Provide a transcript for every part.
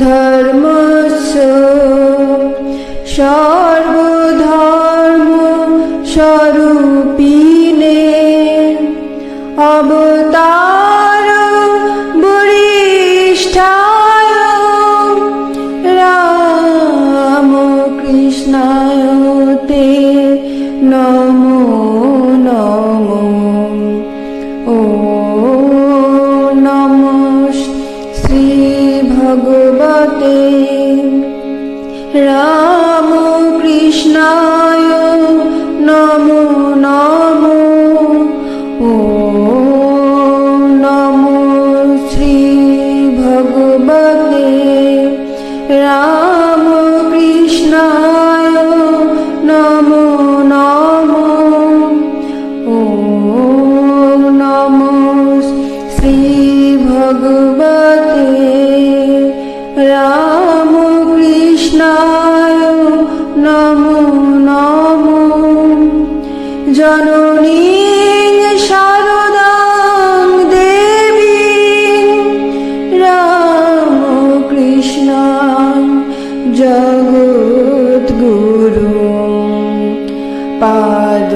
ধর্মস্য সর্বধর্ম স্বরূপিণে অবতার বরিষ্ঠায় রাম কৃষ্ণায় তে নমো নমো। ও নমঃ শ্রী ভগবান। রামকৃষ্ণায় নমো নমো। ও নমো শ্রী ভগবতে। রামকৃষ্ণায় নমো নমো। ও নমো শ্রী ভগবতে। জগদ্গুরু পাদ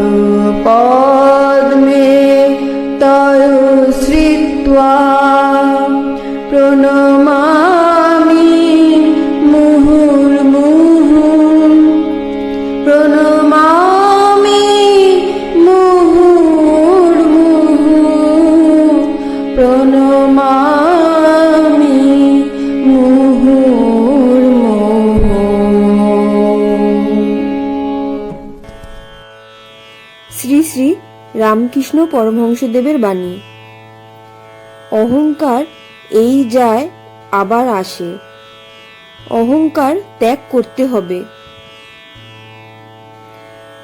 পদ্মে তয় শ্রিত্বা প্রণমামি মুহুর্মুহু প্রণমামি মুহুর্মুহু প্রণমামি শ্রী শ্রী রামকৃষ্ণ পরমহংসদেবের বাণী। অহংকার এই যায়, আবার আসে। অহংকার ত্যাগ করতে হবে।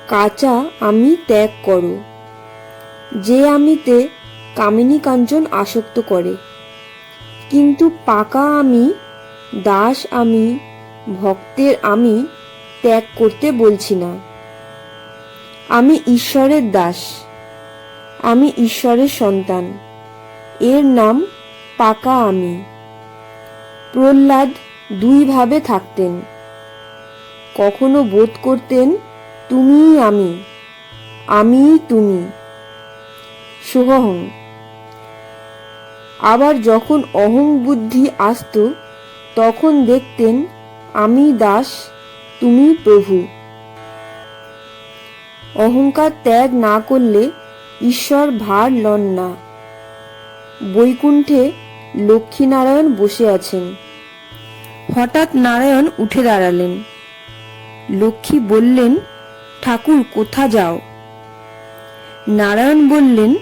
কাঁচা আমি ত্যাগ করো। যে আমিতে কামিনী কাঞ্চন আসক্ত করে। কিন্তু পাকা আমি, দাস আমি, ভক্তের আমি ত্যাগ করতে বলছি না। আমি ঈশ্বরের দাস, আমি ঈশ্বরের সন্তান। এর নাম পাকা আমি। প্রহ্লাদ দুইভাবে থাকতেন। কখনো বোধ করতেন, তুমিই আমি, আমিই তুমি। সোহং আবার যখন অহং বুদ্ধি আসত, তখন দেখতেন, আমি দাস, তুমি প্রভু। অহংকার ত্যাগ না করলে ঈশ্বর ভার লন না। বৈকুণ্ঠে লক্ষ্মীনারায়ণ বসে আছেন। হঠাৎ নারায়ণ উঠে দাঁড়ালেন। লক্ষ্মী বললেন, ঠাকুর, কোথা যাও? নারায়ণ বললেন,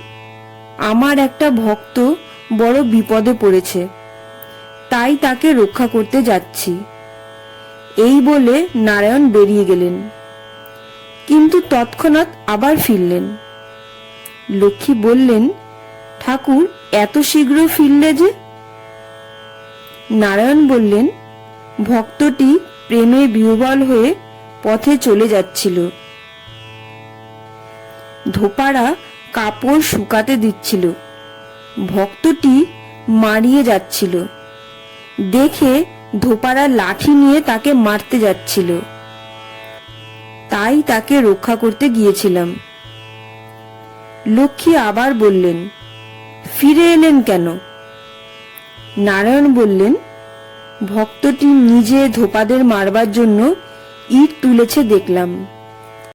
আমার একটা ভক্ত বড় বিপদে পড়েছে, তাই তাকে রক্ষা করতে যাচ্ছি। এই বলে নারায়ণ বেরিয়ে গেলেন। কিন্তু তৎক্ষণাৎ আবার ফিরলেন। লক্ষ্মী বললেন, ঠাকুর, এত শীঘ্র ফিরলে যে? নারায়ণ বললেন, ভক্তটি প্রেমে বিহ্বল হয়ে পথে চলে যাচ্ছিল। ধোপারা কাপড় শুকাতে দিচ্ছিল। ভক্তটি মারিয়ে যাচ্ছিল। দেখে ধোপারা লাঠি নিয়ে তাকে মারতে যাচ্ছিল। তাই তাকে রক্ষা করতে গিয়েছিলাম। লক্ষ্মী আবার বললেন, ফিরে এলেন কেন? নারায়ণ বললেন, ভক্তটি নিজে ধোপাদের মারবার জন্য ইট তুলেছে দেখলাম।